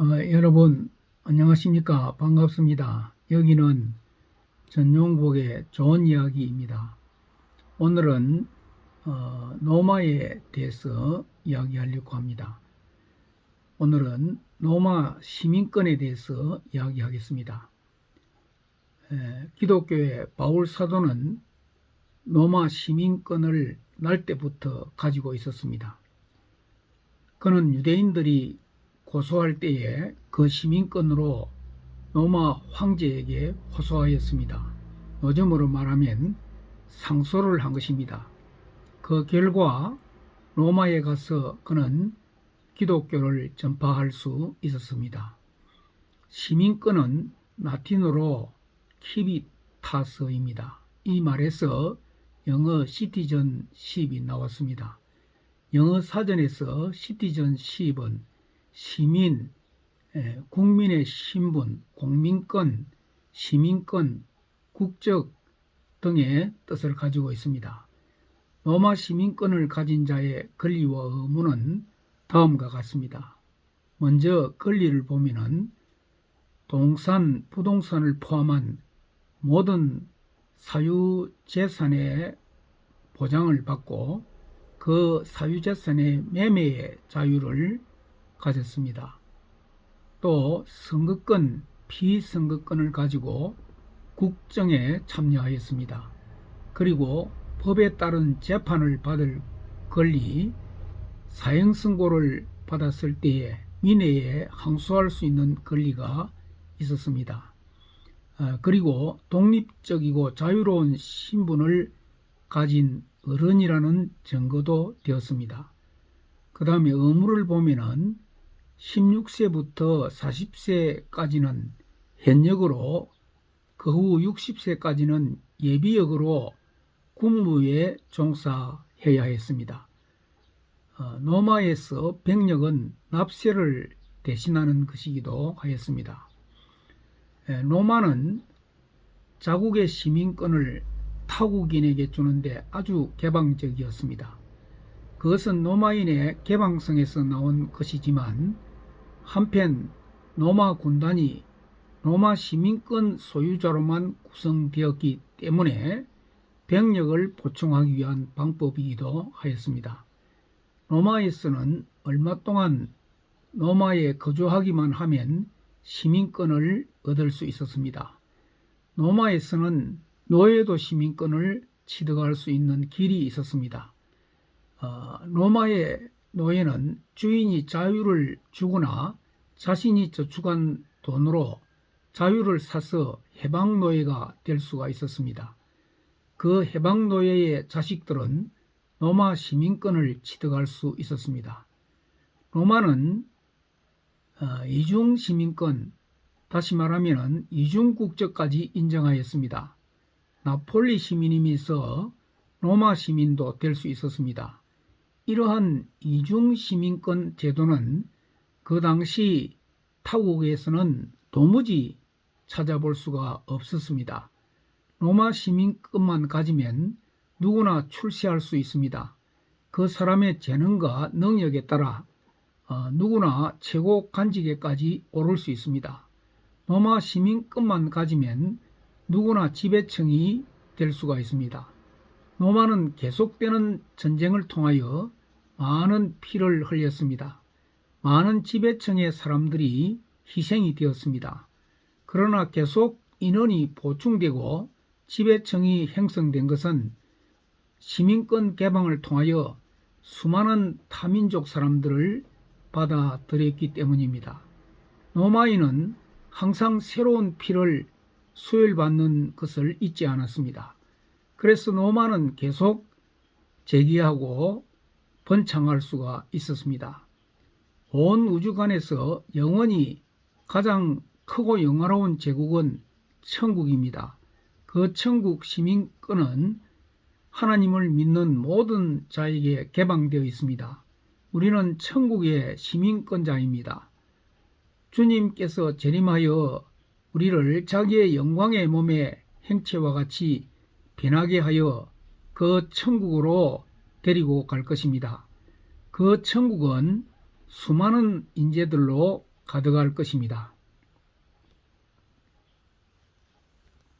어, 여러분 안녕하십니까 반갑습니다. 여기는 전용복의 좋은 이야기입니다. 오늘은 어, 노마에 대해서 이야기하려고 합니다. 오늘은 노마 시민권에 대해서 이야기하겠습니다. 에, 기독교의 바울 사도는 노마 시민권을 날 때부터 가지고 있었습니다. 그는 유대인들이 고소할 때에 그 시민권으로 로마 황제에게 호소하였습니다. 요즘으로 말하면 상소를 한 것입니다. 그 결과 로마에 가서 그는 기독교를 전파할 수 있었습니다. 시민권은 라틴어로 키비타스입니다. 이 말에서 영어 시티즌십이 나왔습니다. 영어 사전에서 시티즌십은 시민, 에, 국민의 신분, 공민권, 시민권, 국적 등의 뜻을 가지고 있습니다. 로마 시민권을 가진 자의 권리와 의무는 다음과 같습니다. 먼저 권리를 보면은 동산, 부동산을 포함한 모든 사유 재산의 보장을 받고 그 사유 재산의 매매의 자유를 가졌습니다. 또 선거권, 피선거권을 가지고 국정에 참여하였습니다. 그리고 법에 따른 재판을 받을 권리, 사형 선고를 받았을 때에 민회에 항소할 수 있는 권리가 있었습니다. 아, 그리고 독립적이고 자유로운 신분을 가진 어른이라는 증거도 되었습니다. 그 다음에 의무를 보면은 16세부터 40세까지는 현역으로 그 후 60세까지는 예비역으로 군무에 종사해야 했습니다. 어, 노마에서 병력은 납세를 대신하는 것이기도 하였습니다. 에, 로마는 자국의 시민권을 타국인에게 주는데 아주 개방적이었습니다. 그것은 로마인의 개방성에서 나온 것이지만 한편 로마 군단이 로마 시민권 소유자로만 구성되었기 때문에 병력을 보충하기 위한 방법이기도 하였습니다. 로마에서는 얼마 동안 로마에 거주하기만 하면 시민권을 얻을 수 있었습니다. 로마에서는 노예도 시민권을 취득할 수 있는 길이 있었습니다. 어, 로마의 노예는 주인이 자유를 주거나 자신이 저축한 돈으로 자유를 사서 해방 노예가 될 수가 있었습니다. 그 해방 노예의 자식들은 로마 시민권을 취득할 수 있었습니다. 로마는 어, 이중 시민권, 다시 말하면 이중 국적까지 인정하였습니다. 나폴리 시민이면서 로마 시민도 될 수 있었습니다. 이러한 이중 시민권 제도는 그 당시 타국에서는 도무지 찾아볼 수가 없었습니다. 로마 시민권만 가지면 누구나 출세할 수 있습니다. 그 사람의 재능과 능력에 따라 어, 누구나 최고 간직에까지 오를 수 있습니다. 로마 시민권만 가지면 누구나 지배층이 될 수가 있습니다. 로마는 계속되는 전쟁을 통하여 많은 피를 흘렸습니다. 많은 지배층의 사람들이 희생이 되었습니다. 그러나 계속 인원이 보충되고 지배층이 형성된 것은 시민권 개방을 통하여 수많은 타민족 사람들을 받아들였기 때문입니다. 노마인은 항상 새로운 피를 수혈받는 것을 잊지 않았습니다. 그래서 노마는 계속 제기하고 번창할 수가 있었습니다. 온 우주관에서 영원히 가장 크고 영화로운 제국은 천국입니다. 그 천국 시민권은 하나님을 믿는 모든 자에게 개방되어 있습니다. 우리는 천국의 시민권자입니다. 주님께서 재림하여 우리를 자기의 영광의 몸의 행체와 같이 변하게 하여 그 천국으로 데리고 갈 것입니다. 그 천국은 수많은 인재들로 가득할 것입니다.